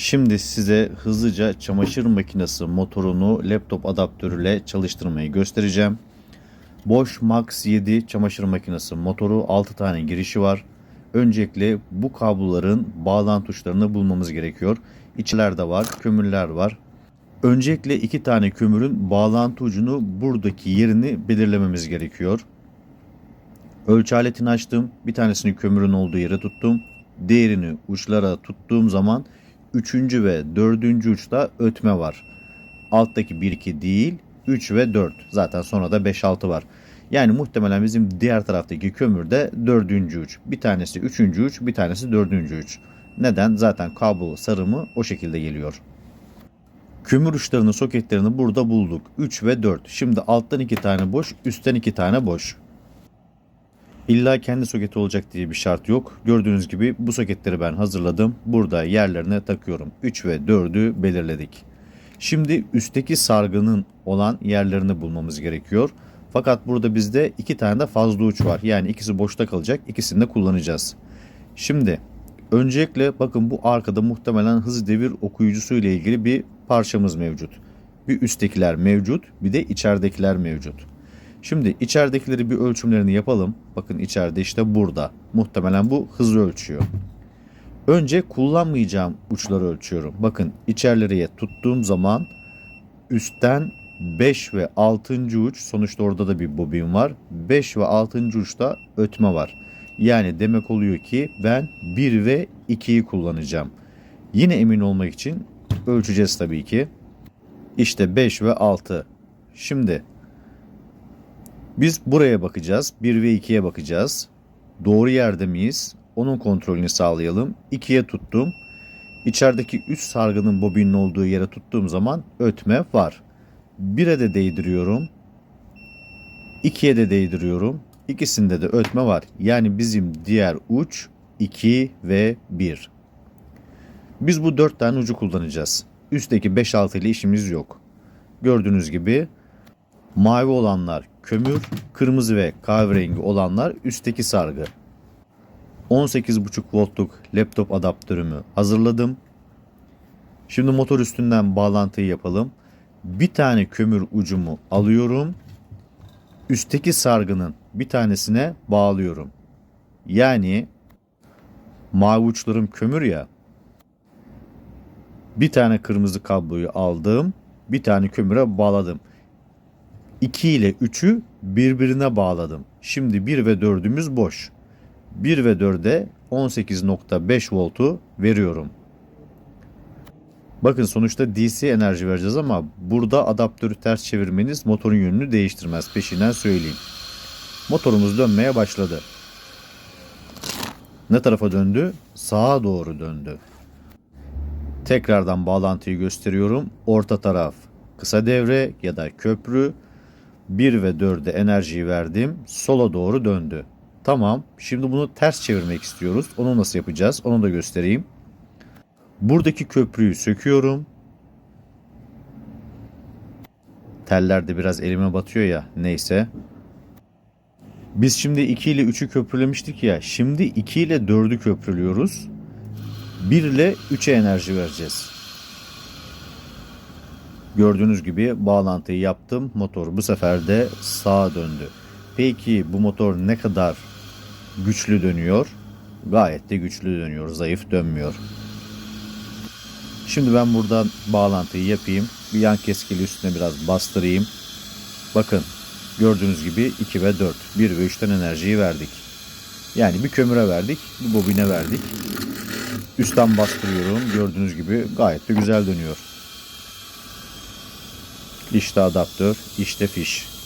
Şimdi size hızlıca çamaşır makinesi motorunu laptop adaptörüyle çalıştırmayı göstereceğim. Bosch Max 7 çamaşır makinesi motoru 6 tane girişi var. Öncelikle bu kabloların bağlantı tuşlarını bulmamız gerekiyor. İçlerde var, kömürler var. Öncelikle iki tane kömürün bağlantı ucunu buradaki yerini belirlememiz gerekiyor. Ölçü aletini açtım. Bir tanesini kömürün olduğu yere tuttum. Diğerini uçlara tuttuğum zaman üçüncü ve dördüncü uçta ötme var. Alttaki 1-2 değil 3 ve 4. Zaten sonra da 5-6 var. Yani muhtemelen bizim diğer taraftaki kömürde dördüncü uç. Bir tanesi üçüncü uç, bir tanesi dördüncü uç. Neden? Zaten kablo sarımı o şekilde geliyor. Kömür uçlarının soketlerini burada bulduk. 3 ve 4. Şimdi alttan 2 tane boş, üstten 2 tane boş. İlla kendi soketi olacak diye bir şart yok. Gördüğünüz gibi bu soketleri ben hazırladım. Burada yerlerine takıyorum. 3 ve 4'ü belirledik. Şimdi üstteki sargının olan yerlerini bulmamız gerekiyor. Fakat burada bizde iki tane de fazla uç var. Yani ikisi boşta kalacak. İkisini de kullanacağız. Şimdi öncelikle bakın bu arkada muhtemelen hız devir okuyucusu ile ilgili bir parçamız mevcut. Bir üsttekiler mevcut, bir de içeridekiler mevcut. Şimdi içeridekileri bir ölçümlerini yapalım. Bakın içeride işte burada. Muhtemelen bu hızı ölçüyor. Önce kullanmayacağım uçları ölçüyorum. Bakın içerileriye tuttuğum zaman üstten 5 ve 6. uç sonuçta orada da bir bobin var. 5 ve 6. uçta ötme var. Yani demek oluyor ki ben 1 ve 2'yi kullanacağım. Yine emin olmak için ölçeceğiz tabii ki. İşte 5 ve 6. Şimdi biz buraya bakacağız. 1 ve 2'ye bakacağız. Doğru yerde miyiz? Onun kontrolünü sağlayalım. 2'ye tuttum. İçerideki üst sargının bobinin olduğu yere tuttuğum zaman ötme var. 1'e de değdiriyorum. 2'ye de değdiriyorum. İkisinde de ötme var. Yani bizim diğer uç 2 ve 1. Biz bu 4 tane ucu kullanacağız. Üstteki 5-6 ile işimiz yok. Gördüğünüz gibi mavi olanlar kömür, kırmızı ve kahverengi olanlar üstteki sargı. 18,5 voltluk laptop adaptörümü hazırladım. Şimdi motor üstünden bağlantıyı yapalım. Bir tane kömür ucumu alıyorum. Üstteki sargının bir tanesine bağlıyorum. Yani mavi uçlarım kömür ya. Bir tane kırmızı kabloyu aldım. Bir tane kömüre bağladım. 2 ile 3'ü birbirine bağladım. Şimdi 1 ve 4'ümüz boş. 1 ve 4'e 18.5 voltu veriyorum. Bakın sonuçta DC enerji vereceğiz ama burada adaptörü ters çevirmeniz motorun yönünü değiştirmez. Peşinden söyleyeyim. Motorumuz dönmeye başladı. Ne tarafa döndü? Sağa doğru döndü. Tekrardan bağlantıyı gösteriyorum. Orta taraf kısa devre ya da köprü. 1 ve 4'e enerjiyi verdim. Sola doğru döndü. Tamam. Şimdi bunu ters çevirmek istiyoruz. Onu nasıl yapacağız? Onu da göstereyim. Buradaki köprüyü söküyorum. Teller de biraz elime batıyor ya. Neyse. Biz şimdi 2 ile 3'ü köprülemiştik ya. Şimdi 2 ile 4'ü köprülüyoruz. 1 ile 3'e enerji vereceğiz. Gördüğünüz gibi bağlantıyı yaptım. Motor bu sefer de sağa döndü. Peki bu motor ne kadar güçlü dönüyor? Gayet de güçlü dönüyor. Zayıf dönmüyor. Şimdi ben buradan bağlantıyı yapayım. Bir yan keskili üstüne biraz bastırayım. Bakın gördüğünüz gibi 2 ve 4. 1 ve 3'ten enerjiyi verdik. Yani bir kömüre verdik, bir bobine verdik. Üstten bastırıyorum. Gördüğünüz gibi gayet de güzel dönüyor. İşte adaptör, işte fiş.